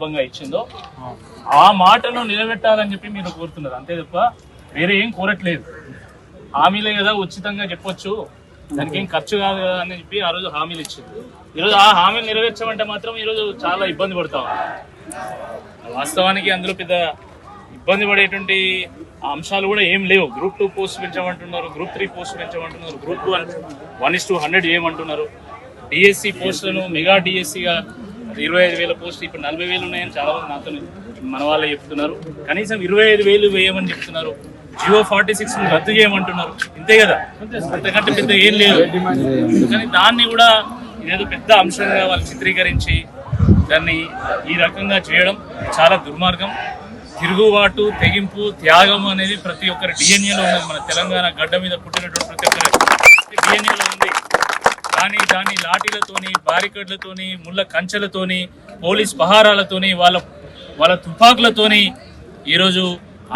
సందర్భంగా ఇచ్చిందో ఆ మాటను నిలబెట్టాలని చెప్పి మీరు కోరుతున్నారు. అంతే తప్ప వేరే ఏం కోరట్లేదు. హామీలే కదా ఉచితంగా చెప్పొచ్చు. దానికి ఏం ఖర్చు కాదు కదా అని చెప్పి ఆ రోజు హామీలు ఇచ్చింది. ఈరోజు ఆ హామీలు నెరవేర్చమంటే మాత్రం ఈరోజు చాలా ఇబ్బంది పడతాం. వాస్తవానికి అందులో పెద్ద ఇబ్బంది పడేటువంటి అంశాలు కూడా ఏం లేవు. గ్రూప్ టూ పోస్ట్ పెంచమంటున్నారు group three post పెంచమంటున్నారు group one one is two hundred చేయమంటున్నారు డిఎస్సి పోస్టులను మెగా డిఎస్సిగా ఇరవై ఐదు వేల పోస్టులు ఇప్పుడు నలభై వేలు ఉన్నాయని చాలా మంది నాతో మన వాళ్ళే చెప్తున్నారు. కనీసం ఇరవై ఐదు వేలు వేయమని చెప్తున్నారు. జియో ఫార్టీ సిక్స్ రద్దు చేయమంటున్నారు. ఇంతే కదా? అంతకంటే పెద్ద ఏం లేదు. కానీ దాన్ని కూడా ఏదో పెద్ద అంశంగా వాళ్ళు చిత్రీకరించి దాన్ని ఈ రకంగా చేయడం చాలా దుర్మార్గం. తిరుగుబాటు తెగింపు త్యాగం అనేది ప్రతి ఒక్కరి డిఎన్ఏలో ఉన్నది. మన తెలంగాణ గడ్డ మీద పుట్టినటువంటి ప్రతి ఒక్కరి డిఎన్ఏలో కానీ దాన్ని లాఠీలతోని బారికేడ్లతోని ముళ్ళ కంచెలతోని పోలీస్ పహారాలతోని వాళ్ళ వాళ్ళ తుపాకులతోని ఈరోజు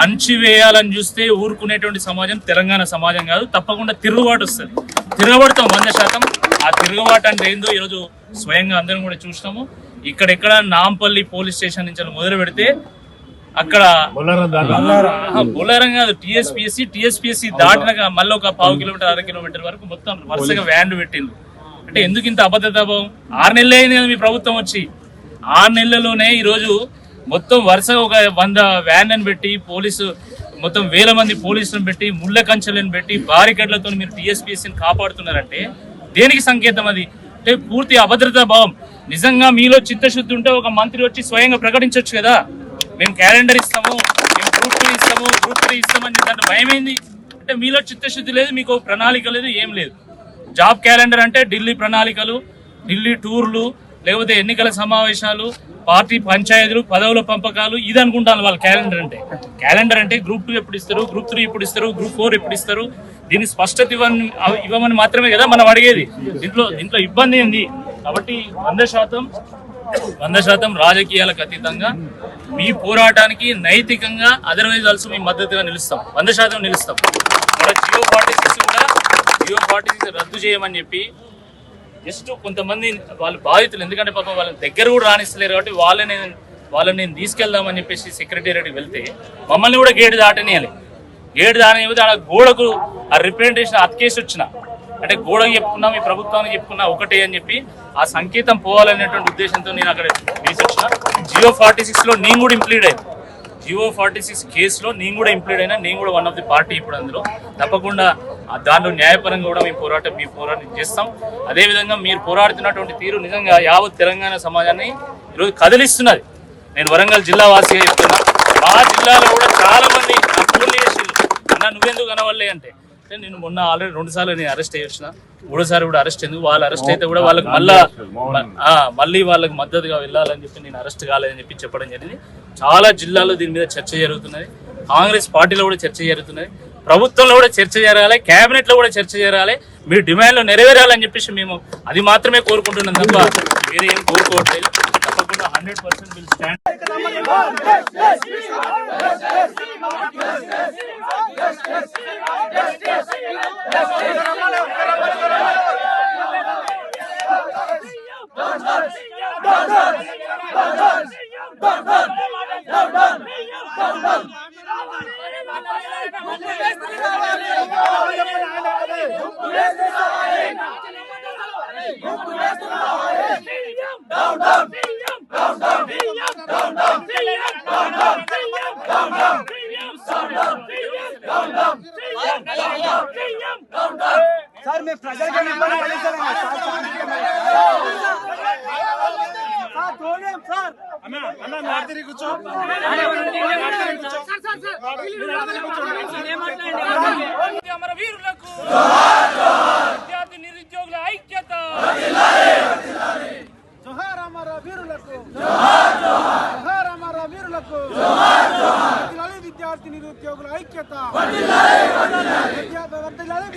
అణచివేయాలని చూస్తే ఊరుకునేటువంటి సమాజం తెలంగాణ సమాజం కాదు తప్పకుండా తిరుగుబాటు వస్తుంది. తిరగబడతాం వంద శాతం. ఆ తిరుగుబాటు అంటే ఏందో ఈరోజు స్వయంగా అందరం కూడా చూసినాము. ఇక్కడెక్కడ నాంపల్లి పోలీస్ స్టేషన్ నుంచి మొదలు పెడితే అక్కడ బొల్లారం కాదు టిఎస్పిఎస్సి టిఎస్పిఎస్సి దాటినాక మళ్ళీ ఒక పావు కిలోమీటర్ అర కిలోమీటర్ వరకు మొత్తం వరుసగా వ్యాన్లు పెట్టిండ్రు. అంటే ఎందుకు ఇంత అబద్ధత భావం ఆరు నెలలు అయింది కదా మీ ప్రభుత్వం వచ్చి. ఆరు నెలల్లోనే ఈరోజు మొత్తం వరుసగా ఒక వంద వ్యాన్లను పెట్టి పోలీసు మొత్తం వేల మంది పోలీసులను పెట్టి ముళ్ళ కంచెలను పెట్టి బారికేడ్లతో మీరు టీఎస్పీఎస్సీని కాపాడుతున్నారంటే దేనికి సంకేతం అది? అంటే పూర్తి అభద్రతా భావం. నిజంగా మీలో చిత్తశుద్ధి ఉంటే ఒక మంత్రి వచ్చి స్వయంగా ప్రకటించవచ్చు కదా. మేము క్యాలెండర్ ఇస్తాము మేము గ్రూప్ టూ ఇస్తాము గ్రూప్ త్రీ ఇస్తామని దాంట్లో భయం అంటే మీలో చిత్తశుద్ధి లేదు మీకు ప్రణాళిక లేదు ఏం లేదు. జాబ్ క్యాలెండర్ అంటే ఢిల్లీ ప్రణాళికలు ఢిల్లీ టూర్లు లేకపోతే ఎన్నికల సమావేశాలు పార్టీ పంచాయతీలు పదవుల పంపకాలు ఇది అనుకుంటాను వాళ్ళ క్యాలెండర్ అంటే. క్యాలెండర్ అంటే గ్రూప్ టూ ఎప్పుడు ఇస్తారు గ్రూప్ త్రీ ఎప్పుడు ఇస్తారు గ్రూప్ ఫోర్ ఎప్పుడు ఇస్తారు దీని స్పష్టత ఇవ్వని ఇవ్వమని మాత్రమే కదా మనం అడిగేది. దీంట్లో దీంట్లో ఇబ్బంది ఏంది కాబట్టి వంద శాతం వంద శాతం రాజకీయాలకు అతీతంగా మీ పోరాటానికి నైతికంగా అదర్వైజ్ ఆల్సో మీ మద్దతుగా నిలుస్తాం. వంద శాతం నిలుస్తాం. జియో పార్టీ సిక్స్ రద్దు చేయమని చెప్పి జస్ట్ కొంతమంది వాళ్ళు బాధితులు. ఎందుకంటే పాపం వాళ్ళని దగ్గర కూడా రాణిస్తలేరు కాబట్టి వాళ్ళని వాళ్ళని నేను తీసుకెళ్దామని చెప్పేసి సెక్రటేరియట్కి వెళ్తే మమ్మల్ని కూడా గేటు దాటనియాలి. గేటు దాటనిపోతే ఆడ గోడకు ఆ రిప్రజెంటేషన్ అతికేసి వచ్చిన. అంటే గోడకు చెప్పుకున్నా మీ ప్రభుత్వానికి చెప్పుకున్నా ఒకటే అని చెప్పి ఆ సంకేతం పోవాలనేటువంటి ఉద్దేశంతో నేను అక్కడ వేసి వచ్చిన. జియో ఫార్టీ సిక్స్లో నేను కూడా ఇంప్లీడ్ అయ్యాను. జియో ఫార్టీ సిక్స్ కేసులో నేను కూడా ఇంప్లీడ్ అయినా నేను కూడా వన్ ఆఫ్ ది పార్టీ ఇప్పుడు అందులో. తప్పకుండా దానిలో న్యాయపరంగా కూడా మేము పోరాటం మీ పోరాటం చేస్తాం. అదేవిధంగా మీరు పోరాడుతున్నటువంటి తీరు నిజంగా యావత్ తెలంగాణ సమాజాన్ని ఈరోజు కదిలిస్తున్నది. నేను వరంగల్ జిల్లా వాసిగా చెప్తున్నా. మా జిల్లాలో కూడా చాలా మంది నాకు చేసిండ్రు అన్న నువ్వెందుకు కనవల్లే అంటే అంటే నేను మొన్న ఆల్రెడీ రెండు సార్లు నేను అరెస్ట్ వచ్చిన. మూడోసారి కూడా అరెస్ట్ ఎందుకు? వాళ్ళు అరెస్ట్ అయితే కూడా వాళ్ళకి మళ్ళా మళ్ళీ వాళ్ళకి మద్దతుగా వెళ్ళాలని చెప్పి నేను అరెస్ట్ కాలేదని చెప్పి చెప్పడం జరిగింది. చాలా జిల్లాల్లో దీని మీద చర్చ జరుగుతున్నది. కాంగ్రెస్ పార్టీలో కూడా చర్చ జరుగుతున్నది. ప్రభుత్వంలో కూడా చర్చ జరగాలి. కేబినెట్లో కూడా చర్చ జరగాలి. మీ డిమాండ్లు నెరవేరాలని చెప్పేసి మేము అది మాత్రమే కోరుకుంటున్నాం తప్ప వేరే ఏం కోరుకోవట్లేదు. తప్పకుండా hundred percent will stand sir మేము ప్రజలకి ఇబ్బంది కలిగిస్తాం సార్ చూడండి సార్ అమర వీరులకు విద్యార్థి నిరుద్యోగుల ఐక్యత జోహార్ అమర వీరులకు జోహార్ అమర వీరులకు విద్యార్థి నిరుద్యోగుల ఐక్యత